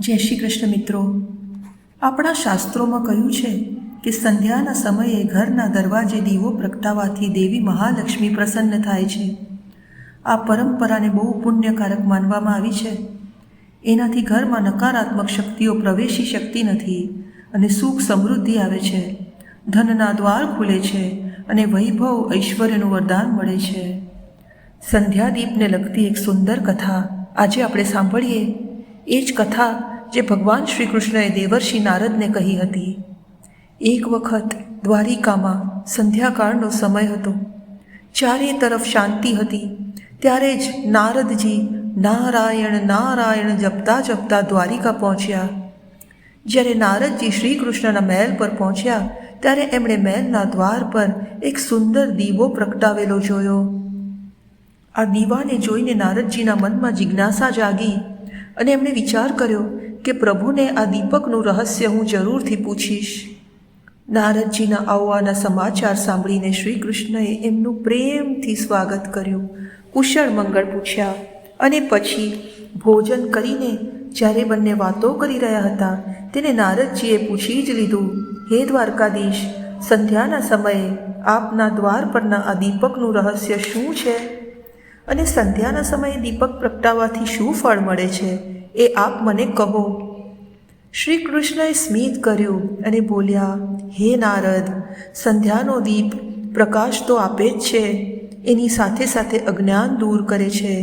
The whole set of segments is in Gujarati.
જય શ્રી કૃષ્ણ મિત્રો. આપણા શાસ્ત્રોમાં કહ્યું છે કે સંધ્યાના સમયે ઘરના દરવાજે દીવો પ્રગટાવાથી દેવી મહાલક્ષ્મી પ્રસન્ન થાય છે. આ પરંપરાને બહુ પુણ્યકારક માનવામાં આવી છે. એનાથી ઘરમાં નકારાત્મક શક્તિઓ પ્રવેશી શકતી નથી અને સુખ સમૃદ્ધિ આવે છે. ધનના દ્વાર ખુલે છે અને વૈભવ ઐશ્વર્યનું વરદાન મળે છે. સંધ્યાદીપને લગતી એક સુંદર કથા આજે આપણે સાંભળીએ. એ જ કથા જે ભગવાન શ્રી કૃષ્ણએ દેવર્ષિ નારદને કહી હતી. એક વખત દ્વારિકામાં સંધ્યાકાળનો સમય હતો. ચારે તરફ શાંતિ હતી. ત્યારે જ નારદજી નારાયણ નારાયણ જપતા જપતા દ્વારિકા પહોંચ્યા. જ્યારે નારદજી શ્રી કૃષ્ણના મહેલ પર પહોંચ્યા, ત્યારે એમણે મહેલના દ્વાર પર એક સુંદર દીવો પ્રગટાવેલો જોયો. આ દીવાને જોઈને નારદજીના મનમાં જિજ્ઞાસા જાગી અને એમણે વિચાર કર્યો કે પ્રભુને આ દીપકનું રહસ્ય હું જરૂરથી પૂછીશ. નારદજીના આવવાના સમાચાર સાંભળીને શ્રી કૃષ્ણએ એમનું પ્રેમથી સ્વાગત કર્યું. કુશળ મંગળ પૂછ્યા અને પછી ભોજન કરીને જ્યારે બંને વાતો કરી રહ્યા હતા તેને નારદજીએ પૂછી જ લીધું, હે દ્વારકાધીશ, સંધ્યાના સમયે આપના દ્વાર પરના આ દીપકનું રહસ્ય શું છે? અને સંધ્યાના સમયે દીપક પ્રગટાવવાથી શું ફળ મળે છે? એ આપ મને કહો. શ્રી કૃષ્ણએ સ્મિત કર્યું અને બોલ્યા, હે નારદ, સંધ્યાનો દીપ પ્રકાશ તો આપે જ છે. એની સાથે સાથે અજ્ઞાન દૂર કરે છે.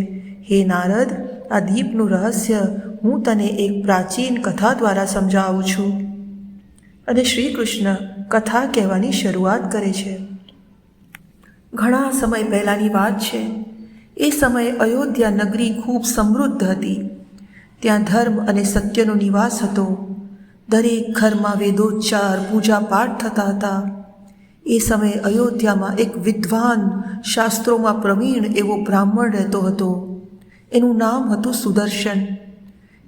હે નારદ, આ દીપનું રહસ્ય હું તને એક પ્રાચીન કથા દ્વારા સમજાવું છું. અને શ્રી કૃષ્ણ કથા કહેવાની શરૂઆત કરે છે. ઘણા સમય પહેલાંની વાત છે. એ સમયે અયોધ્યા નગરી ખૂબ સમૃદ્ધ હતી. ત્યાં ધર્મ અને સત્યનો નિવાસ હતો. દરેક ઘરમાં વેદોચ્ચાર પૂજા પાઠ થતા હતા. એ સમયે અયોધ્યામાં એક વિદ્વાન શાસ્ત્રોમાં પ્રવીણ એવો બ્રાહ્મણ રહેતો હતો. એનું નામ હતું સુદર્શન.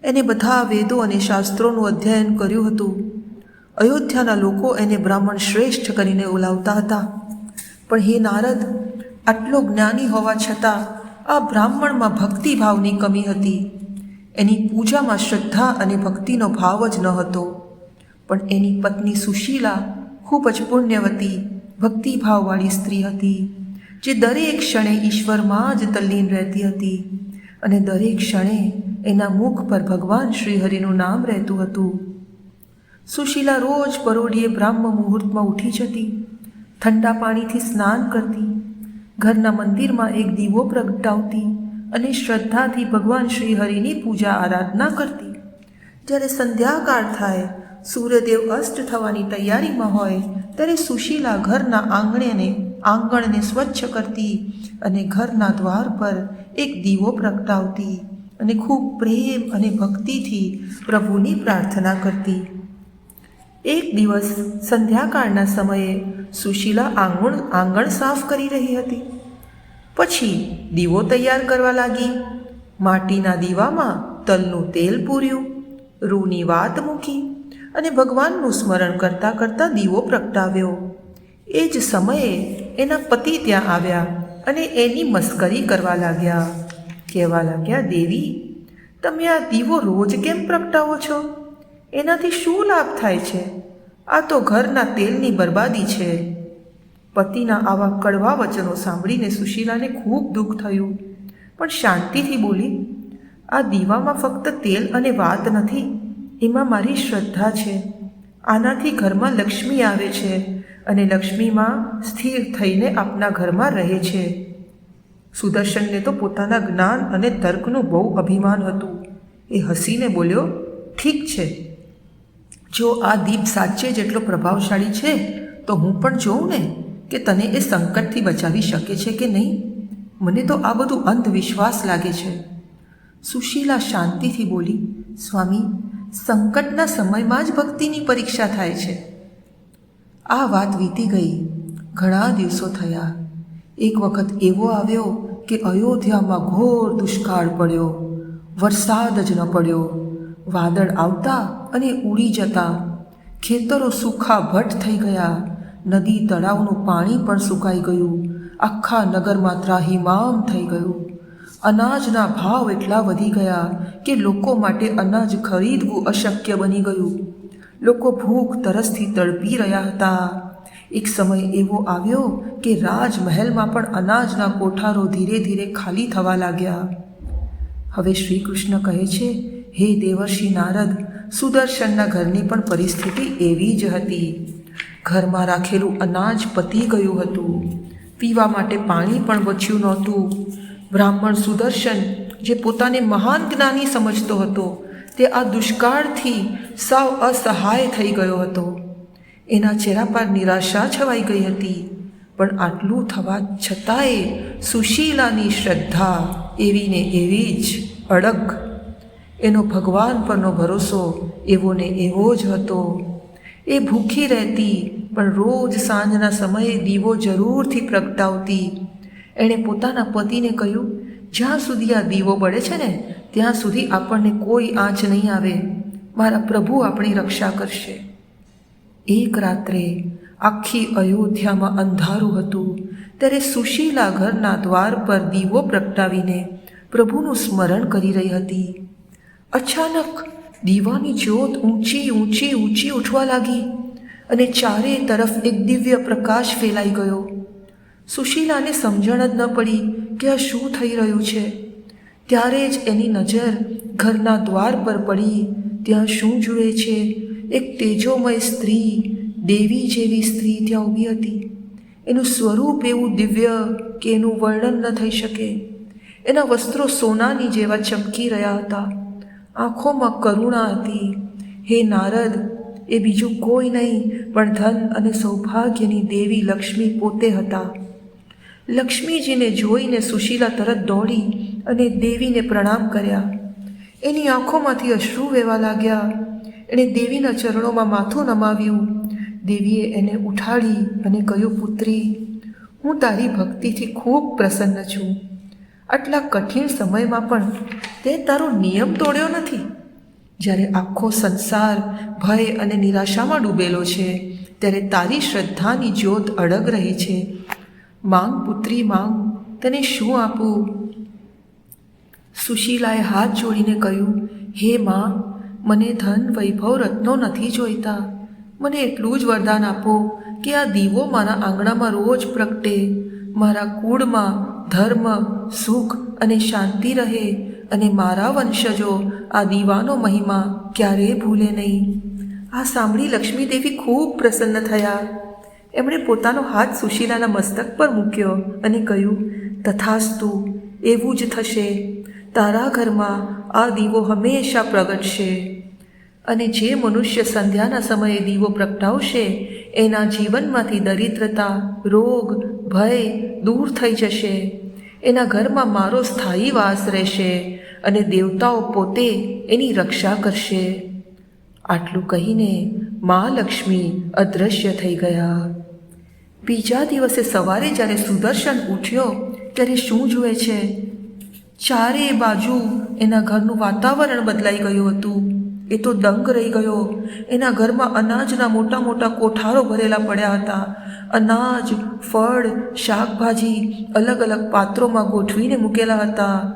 એને બધા વેદો અને શાસ્ત્રોનું અધ્યયન કર્યું હતું. અયોધ્યાના લોકો એને બ્રાહ્મણ શ્રેષ્ઠ કરીને ઓલાવતા હતા. પણ હે નારદ, આટલો જ્ઞાની હોવા છતાં આ બ્રાહ્મણમાં ભક્તિભાવની કમી હતી. એની પૂજામાં શ્રદ્ધા અને ભક્તિનો ભાવ જ ન હતો. પણ એની પત્ની સુશીલા ખૂબ જ પુણ્યવતી, ભક્તિભાવવાળી સ્ત્રી હતી, જે દરેક ક્ષણે ઈશ્વરમાં જ તલ્લીન રહેતી હતી અને દરેક ક્ષણે એના મુખ પર ભગવાન શ્રીહરિનું નામ રહેતું હતું. સુશીલા રોજ પરોઢીએ બ્રાહ્મ મુહૂર્તમાં ઉઠી જતી, ઠંડા પાણીથી સ્નાન કરતી, ઘરના મંદિરમાં એક દીવો પ્રગટાવતી અને શ્રદ્ધાથી ભગવાન શ્રી હરિની પૂજા આરાધના કરતી. જ્યારે સંધ્યાકાળ થાય, સૂર્યદેવ અસ્ત થવાની તૈયારીમાં હોય, ત્યારે સુશીલા ઘરના આંગણેને, આંગણને સ્વચ્છ કરતી અને ઘરના દ્વાર પર એક દીવો પ્રગટાવતી અને ખૂબ પ્રેમ અને ભક્તિથી પ્રભુની પ્રાર્થના કરતી. એક દિવસ સંધ્યાકાળના સમયે સુશીલા આંગણ આંગણ સાફ કરી રહી હતી. પછી દીવો તૈયાર કરવા લાગી. માટીના દીવામાં તલનું તેલ પૂર્યું. રૂની વાત મૂકી અને ભગવાનનું સ્મરણ કરતાં કરતાં દીવો પ્રગટાવ્યો. એ જ સમયે એના પતિ ત્યાં આવ્યા અને એની મસ્કરી કરવા લાગ્યા. કહેવા લાગ્યા, દેવી, તમે આ દીવો રોજ કેમ પ્રગટાવો છો? એનાથી શું લાભ થાય છે? આ તો ઘરના તેલની બરબાદી છે. પતિના આવા કડવા વચનો સાંભળીને સુશીલાને ખૂબ દુઃખ થયું. પણ શાંતિથી બોલી, આ દીવામાં ફક્ત તેલ અને વાત નથી, એમાં મારી શ્રદ્ધા છે. આનાથી ઘરમાં લક્ષ્મી આવે છે અને લક્ષ્મીમાં સ્થિર થઈને આપના ઘરમાં રહે છે. સુદર્શનને તો પોતાના જ્ઞાન અને તર્કનું બહુ અભિમાન હતું. એ હસીને બોલ્યો, ઠીક છે. જો આ દીપ સાચે જેટલો પ્રભાવશાળી છે, તો હું પણ જોઉં ને. કે તને એ સંકટથી બચાવી શકે છે કે નહીં? મને તો આ બધું અંધવિશ્વાસ લાગે છે. સુશીલા શાંતિથી બોલી, સ્વામી, સંકટના સમયમાં જ ભક્તિની પરીક્ષા થાય છે. આ વાત વીતી ગઈ. ઘણા દિવસો થયા. એક વખત એવો આવ્યો કે અયોધ્યામાં ઘોર દુષ્કાળ પડ્યો. વરસાદ જ ન પડ્યો. વાદળ આવતા અને ઉડી જતા. ખેતરો સૂખા ભટ્ટ થઈ ગયા. નદી તળાવનું પાણી પણ સુકાઈ ગયું. આખા નગરમાં ત્રાહીમામ થઈ ગયું. અનાજના ભાવ એટલા વધી ગયા કે લોકો માટે અનાજ ખરીદવું અશક્ય બની ગયું. લોકો ભૂખ તરસથી તડપી રહ્યા હતા. એક સમય એવો આવ્યો કે રાજમહેલમાં પણ અનાજના કોઠારો ધીરે ધીરે ખાલી થવા લાગ્યા. હવે શ્રી કૃષ્ણ કહે છે, હે દેવર્ષિ નારદ, સુદર્શનના ઘરની પણ પરિસ્થિતિ એવી જ હતી. ઘરમાં રાખેલું અનાજ પતી ગયું હતું. પીવા માટે પાણી પણ બચ્યું નહોતું. બ્રાહ્મણ સુદર્શન, જે પોતાને મહાન જ્ઞાની સમજતો હતો, તે આ દુષ્કાળથી સાવ અસહાય થઈ ગયો હતો. એના ચહેરા પર નિરાશા છવાઈ ગઈ હતી. પણ આટલું થવા છતાંય સુશીલાની શ્રદ્ધા એવી ને એવી જ અડગ. એનો ભગવાન પરનો ભરોસો એવો ને એવો જ હતો. એ ભૂખી રહેતી, પણ રોજ સાંજના સમયે દીવો જરૂરથી પ્રગટાવતી. એણે પોતાના પતિને કહ્યું, જ્યાં સુધી આ દીવો બળે છે ને, ત્યાં સુધી આપણને કોઈ આંચ નહીં આવે. મારા પ્રભુ આપણી રક્ષા કરશે. એક રાત્રે આખી અયોધ્યામાં અંધારું હતું. ત્યારે સુશીલા ઘરના દ્વાર પર દીવો પ્રગટાવીને પ્રભુનું સ્મરણ કરી રહી હતી. અચાનક દીવાની જ્યોત ઊંચી ઊંચી ઊંચી ઉઠવા લાગી અને ચારે તરફ એક દિવ્ય પ્રકાશ ફેલાઈ ગયો. સુશીલાને સમજણ જ ન પડી કે આ શું થઈ રહ્યું છે. ત્યારે જ એની નજર ઘરના દ્વાર પર પડી. ત્યાં શું જુએ છે? એક તેજોમય સ્ત્રી, દેવી જેવી સ્ત્રી ત્યાં ઊભી હતી. એનું સ્વરૂપ એવું દિવ્ય કે એનું વર્ણન ન થઈ શકે. એના વસ્ત્રો સોનાની જેવા ચમકી રહ્યા હતા. આંખોમાં કરુણા હતી. હે નારદ, એ બીજું કોઈ નહીં, પણ ધન અને સૌભાગ્યની દેવી લક્ષ્મી પોતે હતા. લક્ષ્મીજીને જોઈને સુશીલા તરત દોડી અને દેવીને પ્રણામ કર્યા. એની આંખોમાંથી અશ્રુ વહેવા લાગ્યા. એણે દેવીના ચરણોમાં માથું નમાવ્યું. દેવીએ એને ઉઠાડી અને કહ્યું, પુત્રી, હું તારી ભક્તિથી ખૂબ પ્રસન્ન છું. આટલા કઠિન સમયમાં પણ તે તારો નિયમ તોડ્યો નથી? જ્યારે આખો સંસાર ભય અને નિરાશામાં ડૂબેલો છે, ત્યારે તારી શ્રદ્ધાની જ્યોત અડગ રહી છે. માંગ પુત્રી, માંગ, તને શું આપું? સુશીલાએ હાથ જોડીને કહ્યું, હે માં, મને ધન વૈભવ રત્નો નથી જોઈતા. મને એટલું જ વરદાન આપો કે આ દીવો મારા આંગણામાં રોજ પ્રગટે. મારા કુળમાં ધર્મ, સુખ અને શાંતિ રહે અને મારા વંશજો આ દીવાનો મહિમા ક્યારેય ભૂલે નહીં. આ સાંભળી લક્ષ્મીદેવી ખૂબ પ્રસન્ન થયા. એમણે પોતાનો હાથ સુશીલાના મસ્તક પર મૂક્યો અને કહ્યું, તથાસ્તુ, એવું જ થશે. તારા ઘરમાં આ દીવો હંમેશા પ્રગટશે. અને જે મનુષ્ય સંધ્યાના સમયે દીવો પ્રગટાવશે, એના જીવનમાંથી દરિદ્રતા, રોગ, ભય દૂર થઈ જશે. એના ઘરમાં મારો સ્થાયી વાસ રહેશે અને દેવતાઓ પોતે એની રક્ષા કરશે. આટલું કહીને મા લક્ષ્મી અદૃશ્ય થઈ ગયા. બીજા દિવસે સવારે જ્યારે સુદર્શન ઉઠ્યો ત્યારે શું જુએ છે? ચારે બાજુ એના ઘરનું વાતાવરણ બદલાઈ ગયું હતું. એ તો દંગ રહી ગયો. એના ઘરમાં અનાજના મોટા મોટા કોઠારો ભરેલા પડ્યા હતા. અનાજ, ફળ, શાકભાજી અલગ અલગ પાત્રોમાં ગોઠવીને મૂકેલા હતા.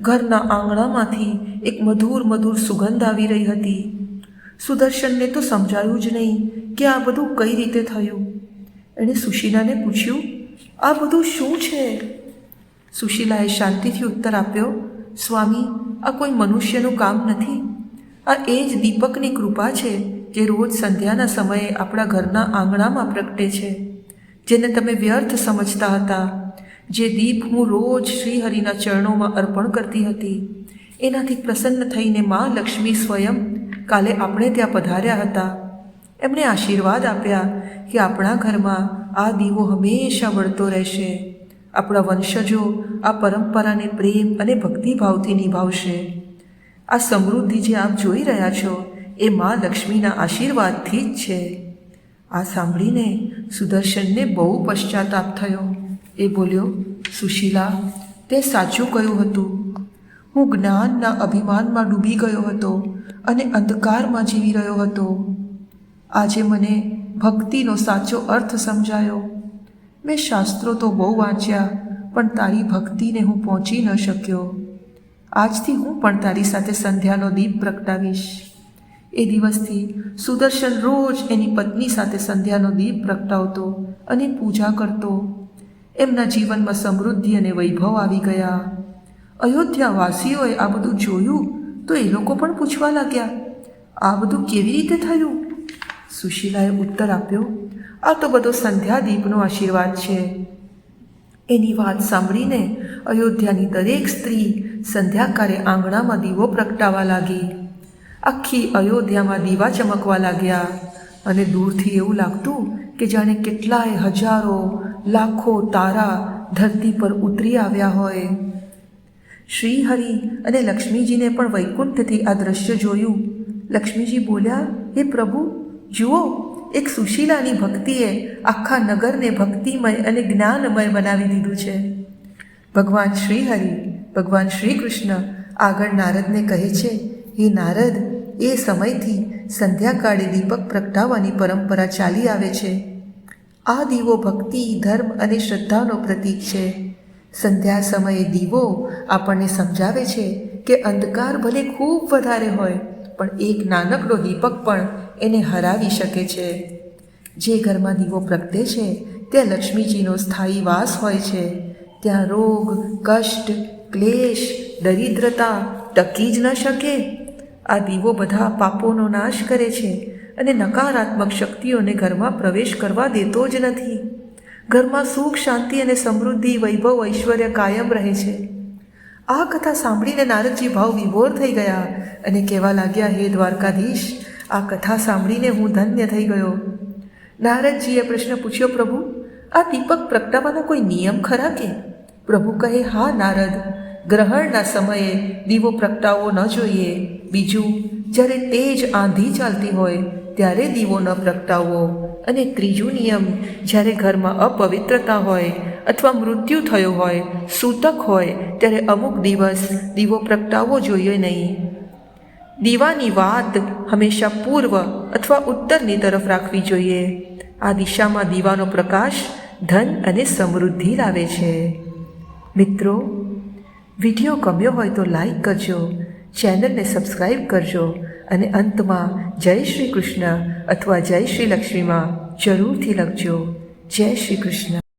ઘરના આંગણામાંથી એક મધુર મધુર સુગંધ આવી રહી હતી. સુદર્શનને તો સમજાયું જ નહીં કે આ બધું કઈ રીતે થયું. એણે સુશીલાને પૂછ્યું, આ બધું શું છે? સુશીલાએ શાંતિથી ઉત્તર આપ્યો, સ્વામી, આ કોઈ મનુષ્યનું કામ નથી. આ એ જ દીપકની કૃપા છે જે રોજ સંધ્યાના સમયે આપણા ઘરના આંગણામાં પ્રગટે છે, જેને તમે વ્યર્થ સમજતા હતા. જે દીપ હું રોજ શ્રીહરિના ચરણોમાં અર્પણ કરતી હતી. એનાથી પ્રસન્ન થઈને મા લક્ષ્મી સ્વયં કાલે આપણે ત્યાં પધાર્યા હતા. એમણે આશીર્વાદ આપ્યા કે આપણા ઘરમાં આ દીવો હંમેશા વળતો રહેશે. આપણા વંશજો આ પરંપરાને પ્રેમ અને ભક્તિભાવથી નિભાવશે. આ સમૃદ્ધિ જે આપ જોઈ રહ્યા છો એ મા લક્ષ્મીના આશીર્વાદથી જ છે. આ સાંભળીને સુદર્શનને બહુ પશ્ચાતાપ થયો. એ બોલ્યો, સુશીલા, તે સાચું કહ્યું હતું? હું જ્ઞાનના અભિમાનમાં ડૂબી ગયો હતો અને અંધકારમાં જીવી રહ્યો હતો. આજે મને ભક્તિનો સાચો અર્થ સમજાયો. મેં શાસ્ત્રો તો બહુ વાંચ્યા, પણ તારી ભક્તિને હું પહોંચી ન શક્યો. આજથી હું પણ તારી સાથે સંધ્યાનો દીપ પ્રગટાવીશ. એ દિવસથી સુદર્શન રોજ એની પત્ની સાથે સંધ્યાનો દીપ પ્રગટાવતો અને પૂજા કરતો. એમના જીવનમાં સમૃદ્ધિ અને વૈભવ આવી ગયા. અયોધ્યાવાસીઓએ આ બધું જોયું તો એ લોકો પણ પૂછવા લાગ્યા, આ બધું કેવી રીતે થયું? સુશીલાએ ઉત્તર આપ્યો, આ તો બધો સંધ્યાદીપનો આશીર્વાદ છે. એની વાત સાંભળીને અયોધ્યાની દરેક સ્ત્રી સંધ્યાકાળે આંગણામાં દીવો પ્રગટાવા લાગી. આખી અયોધ્યામાં દીવા ચમકવા લાગ્યા અને દૂરથી એવું લાગતું કે જાણે કેટલાય હજારો, લાખો તારા ધરતી પર ઉતરી આવ્યા હોય. શ્રીહરિ અને લક્ષ્મીજીને પણ વૈકુંઠથી આ દ્રશ્ય જોયું. લક્ષ્મીજી બોલ્યા, હે પ્રભુ, જુઓ, એક સુશીલાની ભક્તિએ આખા નગરને ભક્તિમય અને જ્ઞાનમય બનાવી દીધું છે. ભગવાન શ્રીહરિ ભગવાન શ્રી કૃષ્ણ આગળ નારદને કહે છે, હે નારદ, એ સમયથી સંધ્યાકાળે દીપક પ્રગટાવવાની પરંપરા ચાલી આવે છે. આ દીવો ભક્તિ, ધર્મ અને શ્રદ્ધાનો પ્રતીક છે. સંધ્યા સમયે દીવો આપણને સમજાવે છે કે અંધકાર ભલે ખૂબ વધારે હોય, પણ એક નાનકડો દીપક પણ એને હરાવી શકે છે. જે ઘરમાં દીવો પ્રગટે છે, ત્યાં લક્ષ્મીજીનો સ્થાયી વાસ હોય છે. ત્યાં રોગ, કષ્ટ ક્લેશ, દરિદ્રતા ટકી જ ન શકે. આ દીવો બધા પાપોનો નાશ કરે છે અને નકારાત્મક શક્તિઓને ઘરમાં પ્રવેશ કરવા દેતો જ નથી. ઘરમાં સુખ, શાંતિ અને સમૃદ્ધિ, વૈભવ, ઐશ્વર્ય કાયમ રહે છે. આ કથા સાંભળીને નારદજી ભાવ વિભોર થઈ ગયા અને કહેવા લાગ્યા, હે દ્વારકાધીશ, આ કથા સાંભળીને હું ધન્ય થઈ ગયો. નારદજીએ પ્રશ્ન પૂછ્યો, પ્રભુ, આ દીપક પ્રગટાવવાનો કોઈ નિયમ ખરા કે? પ્રભુ કહે, હા, નારદ ગ્રહણના સમયે દીવો પ્રગટાવવો ન જોઈએ. બીજું, જ્યારે તેજ આંધી ચાલતી હોય, ત્યારે દીવો ન પ્રગટાવવો. અને ત્રીજું નિયમ, જ્યારે ઘરમાં અપવિત્રતા હોય અથવા મૃત્યુ થયો હોય, સૂતક હોય, ત્યારે અમુક દિવસ દીવો પ્રગટાવવો જોઈએ નહીં. દીવાની વાત હંમેશા પૂર્વ અથવા ઉત્તરની તરફ રાખવી જોઈએ. આ દિશામાં દીવાનો પ્રકાશ ધન અને સમૃદ્ધિ લાવે છે. મિત્રો વીડિયો ગમ્યો હોય તો લાઈક કરજો, ચેનલને સબસ્ક્રાઈબ કરજો અને અંતમાં જય શ્રી કૃષ્ણ અથવા જય શ્રી લક્ષ્મીમાં જરૂરથી લખજો. જય શ્રી કૃષ્ણ.